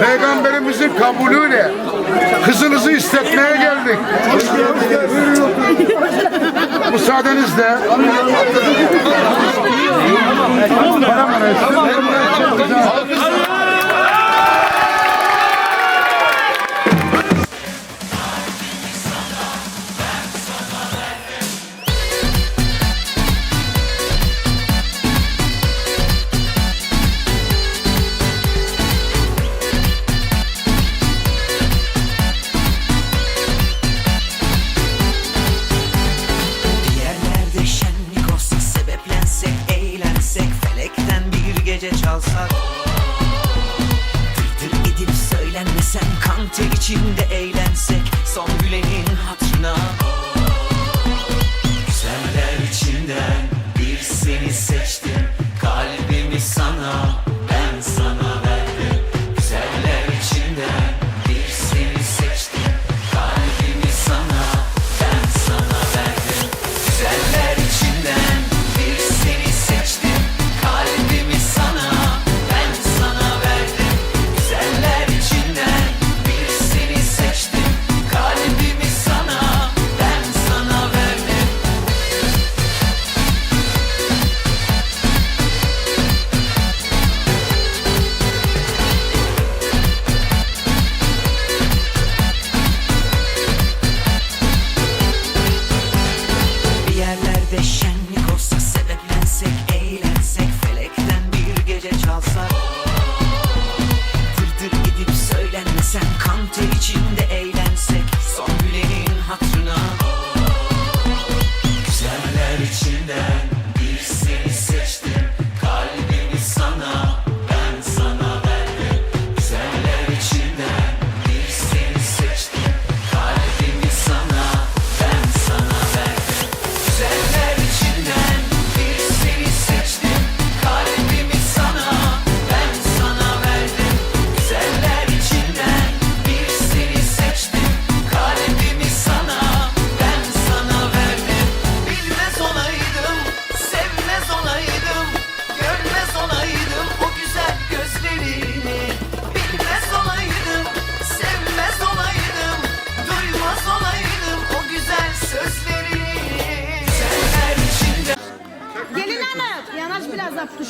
Peygamberimizin kabulüyle kızınızı istetmeye geldik. Müsaadenizle. Para.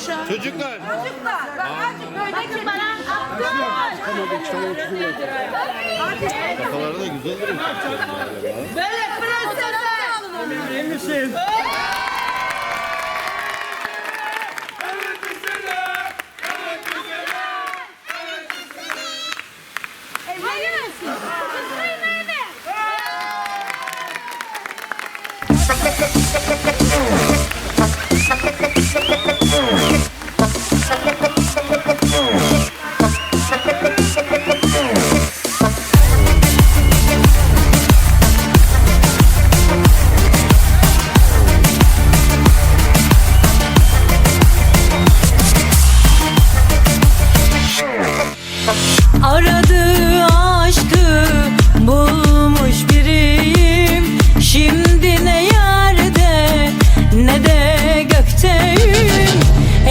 Çocuklar. Çocuklar. Bak artık böyle ki bana attı. Kafaları da güzel duruyor. Böyle Aradığı aşkı bulmuş biriyim. Şimdi ne yerde ne de gökteyim.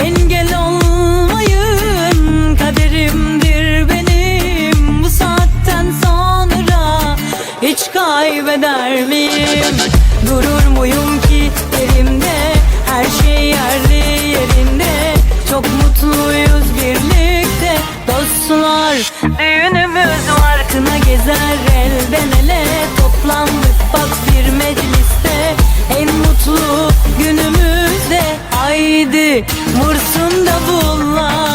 Engel olmayın kaderimdir benim. Bu saatten sonra hiç kaybeder? Durur muyum ki yerimde her şey yerli yerinde? Çok mutluyuz birlikte sular. Düğünümüz var Kına gezer elden ele. Toplandık bak bir mecliste. En mutlu günümüzde. Haydi vursun davullar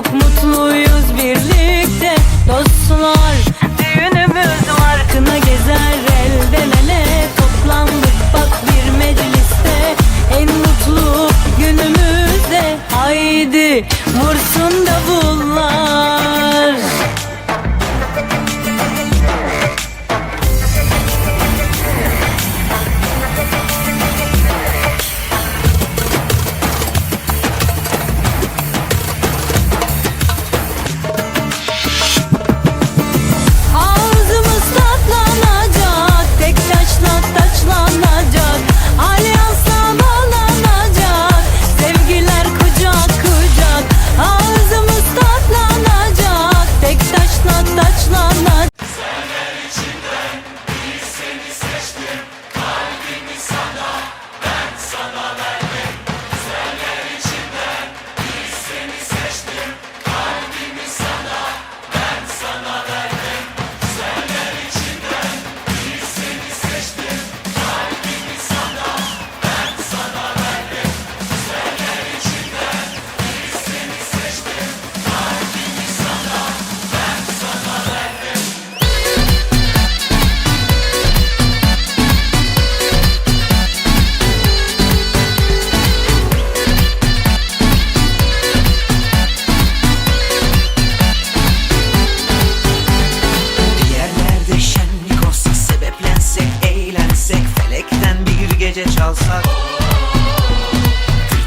Çok mutluyuz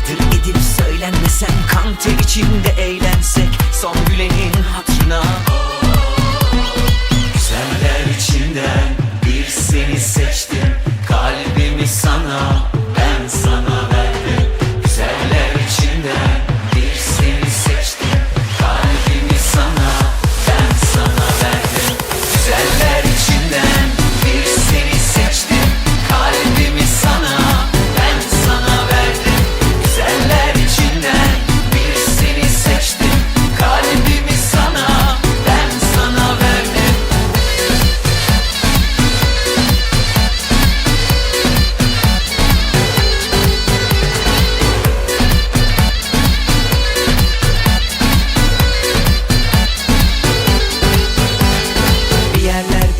tır edip söylenmesen kan ter içinde eğlensek son gülenin hatırına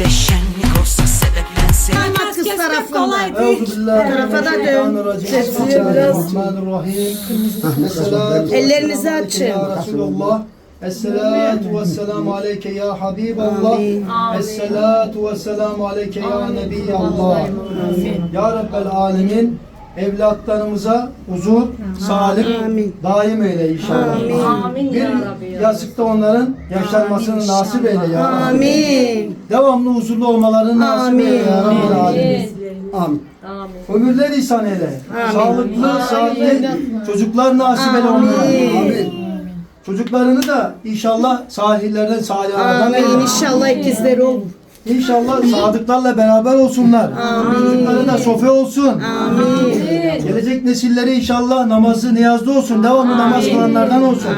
yerlerde şenlik olsa sebeplensek Kız tarafında. Tarafa da dön. Tepsiye biraz. Ellerinizi açın. Esselatu ve selamu aleyke ya Habiballah. Esselatu ve selamu aleyke ya Nebiyallah. Ya Rabbel Alemin. Evlatlarımıza huzur, sağlık daim eyle inşallah. Bir yazıkta onların yaşanmasını nasip eyle ya Rabbi. Amin. Devamlı huzurlu olmalarını nasip eyle ya Rabbel Alemin. Amin. Ömürler ihsan eyle. Sağlıklı, sağlıklı çocuklar nasip eyle onlara. Amin. Çocuklarını da inşallah sahillerden salihlerden Amin. İnşallah ikizleri olur. İnşallah sadıklarla beraber olsunlar. Çocukları da sofi olsun. Amin. Gelecek nesilleri inşallah namazı niyazda olsun. Devamlı namaz kılanlardan olsun.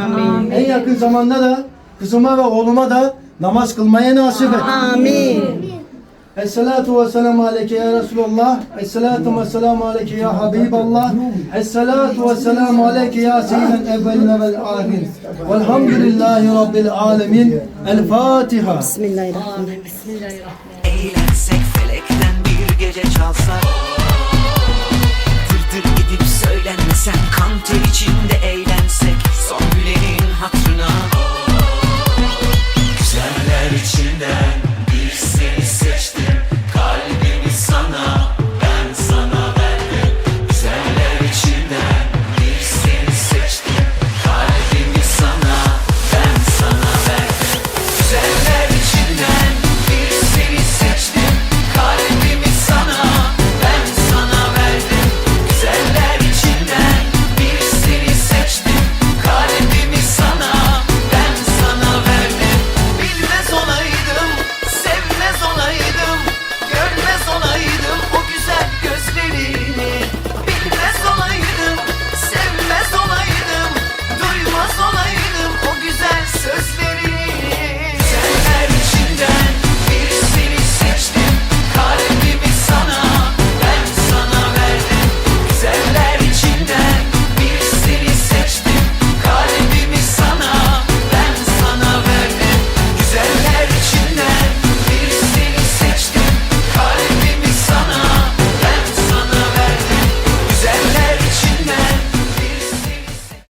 En yakın zamanda da kızıma ve oğluma da namaz kılmaya nasip et. Amin. Esselatu ve selamu aleyke ya Resulallah. Esselatu ve selamu aleyke ya Habiballah. Esselatu ve selamu aleyke ya seyyiden evveline vel ahirin. Velhamdülillahi Rabbil alemin. El Fatiha. Bismillahirrahmanirrahim. Bismillahirrahmanirrahim. Eğlensek felekten bir gece çalsak